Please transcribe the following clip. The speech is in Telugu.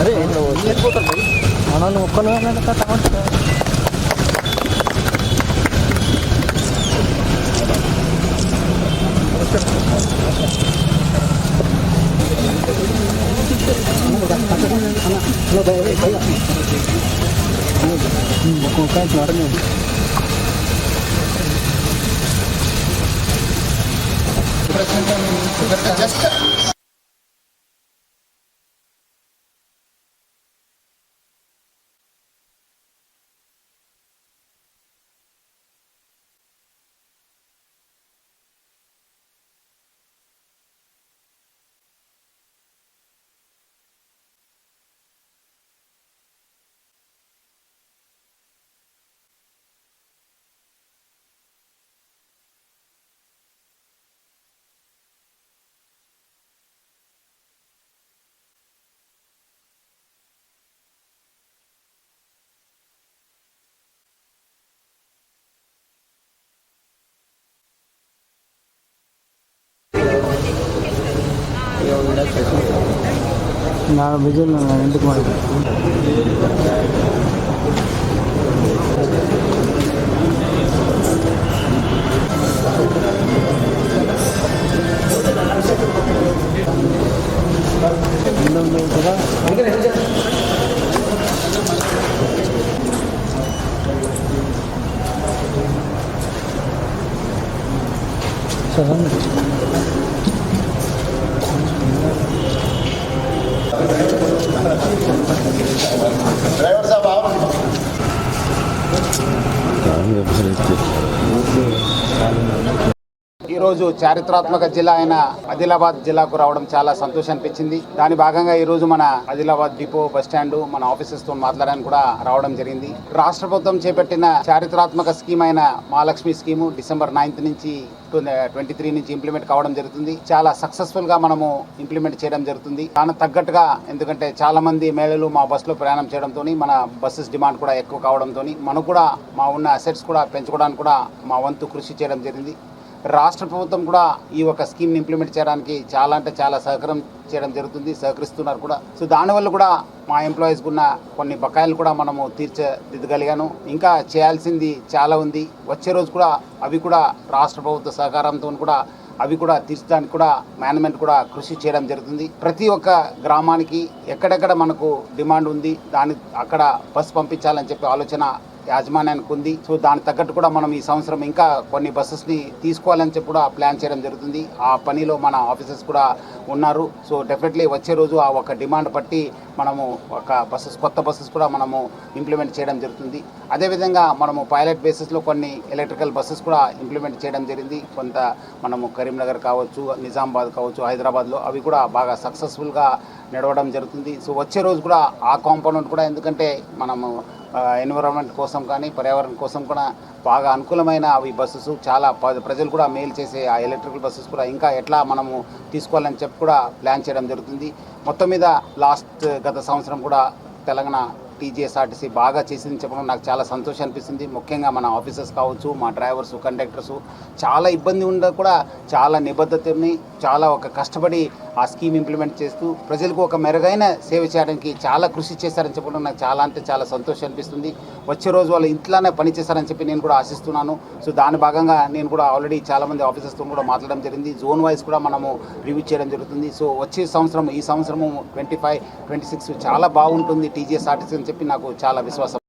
అరే మనం ఒక్కరు Bakulakan, suaranya. Presentamos, நான் விஜய் நான் ரெண்டுக்கு மாட்டேன் Salam. ड्राइवर साहब आओ ఈరోజు చారిత్రాత్మక జిల్లా అయిన ఆదిలాబాద్ జిల్లాకు రావడం చాలా సంతోషం అనిపించింది. దాని భాగంగా ఈ రోజు మన ఆదిలాబాద్ డిపో బస్ స్టాండ్ మన ఆఫీసెస్తో మాట్లాడడానికి కూడా రావడం జరిగింది. రాష్ట్ర ప్రభుత్వం చేపట్టిన చారిత్రాత్మక స్కీమ్ అయిన మహాలక్ష్మి స్కీము డిసెంబర్ నైన్త్ నుంచి ట్వంటీ త్రీ నుంచి ఇంప్లిమెంట్ కావడం జరుగుతుంది. చాలా సక్సెస్ఫుల్గా మనము ఇంప్లిమెంట్ చేయడం జరుగుతుంది. దానికి తగ్గట్టుగా ఎందుకంటే చాలా మంది మహిళలు మా బస్సులో ప్రయాణం చేయడంతో మన బస్సెస్ డిమాండ్ కూడా ఎక్కువ కావడంతో మనకు కూడా మా ఉన్న అసెట్స్ కూడా పెంచుకోవడానికి కూడా మా వంతు కృషి చేయడం జరిగింది. రాష్ట్ర ప్రభుత్వం కూడా ఈ ఒక స్కీమ్ని ఇంప్లిమెంట్ చేయడానికి చాలా అంటే చాలా సహకారం చేయడం జరుగుతుంది సహకరిస్తున్నారు కూడా. సో దానివల్ల కూడా మా ఎంప్లాయీస్కి ఉన్న కొన్ని బకాయిలు కూడా మనము తీర్చదిద్దగలిగాను. ఇంకా చేయాల్సింది చాలా ఉంది. వచ్చే రోజు కూడా అవి కూడా రాష్ట్ర ప్రభుత్వ సహకారంతో కూడా అవి కూడా తీర్చడానికి కూడా మేనేజ్మెంట్ కూడా కృషి చేయడం జరుగుతుంది. ప్రతి ఒక్క గ్రామానికి ఎక్కడెక్కడ మనకు డిమాండ్ ఉంది దాని అక్కడ బస్సు పంపించాలని చెప్పి ఆలోచన యాజమాన్యానికి ఉంది సో దానికి తగ్గట్టు కూడా మనం ఈ సంవత్సరం ఇంకా కొన్ని బస్సెస్ని తీసుకోవాలని చెప్పి కూడా ప్లాన్ చేయడం జరుగుతుంది. ఆ పనిలో మన ఆఫీసర్స్ కూడా ఉన్నారు. సో డెఫినెట్లీ వచ్చే రోజు ఆ ఒక డిమాండ్ బట్టి మనము ఒక బస్సెస్ కొత్త బస్సెస్ కూడా మనము ఇంప్లిమెంట్ చేయడం జరుగుతుంది. అదేవిధంగా మనము పైలట్ బేసిస్లో కొన్ని ఎలక్ట్రికల్ బస్సెస్ కూడా ఇంప్లిమెంట్ చేయడం జరిగింది. కొంత మనము కరీంనగర్ కావచ్చు నిజామాబాద్ కావచ్చు హైదరాబాద్లో అవి కూడా బాగా సక్సెస్ఫుల్గా నడవడం జరుగుతుంది. సో వచ్చే రోజు కూడా ఆ కాంపౌండ్ కూడా ఎందుకంటే మనము ఎన్విరాన్మెంట్ కోసం కానీ పర్యావరణం కోసం కూడా బాగా అనుకూలమైన అవి బస్సెస్. చాలా ప్రజలు కూడా మేలు చేసే ఆ ఎలక్ట్రికల్ బస్సెస్ కూడా ఇంకా ఎట్లా మనము తీసుకోవాలని చెప్పి కూడా ప్లాన్ చేయడం జరుగుతుంది. మొత్తం మీద లాస్ట్ గత సంవత్సరం కూడా తెలంగాణ టీజీఎస్ఆర్టీసీ బాగా చేసింది చెప్పడం నాకు చాలా సంతోషం అనిపిస్తుంది. ముఖ్యంగా మన ఆఫీసర్స్ కావచ్చు మా డ్రైవర్స్ కండక్టర్స్ చాలా ఇబ్బంది ఉండ కూడా చాలా నిబద్ధతని చాలా ఒక కష్టపడి ఆ స్కీమ్ ఇంప్లిమెంట్ చేస్తూ ప్రజలకు ఒక మెరుగైన సేవ చేయడానికి చాలా కృషి చేశారని చెప్పడం నాకు చాలా అంటే చాలా సంతోషం అనిపిస్తుంది. వచ్చే రోజు వాళ్ళు ఇంట్లోనే పని చేశారని చెప్పి నేను కూడా ఆశిస్తున్నాను. సో దాని భాగంగా నేను కూడా ఆల్రెడీ చాలా మంది ఆఫీసర్స్తో కూడా మాట్లాడడం జరిగింది. జోన్ వైజ్ కూడా మనము రివ్యూ చేయడం జరుగుతుంది. సో వచ్చే సంవత్సరం ఈ సంవత్సరము ట్వంటీ ఫైవ్ ట్వంటీ సిక్స్ చాలా బాగుంటుంది టీజీఎస్ఆర్టీసీ అని చెప్పి నాకు చాలా విశ్వాసం.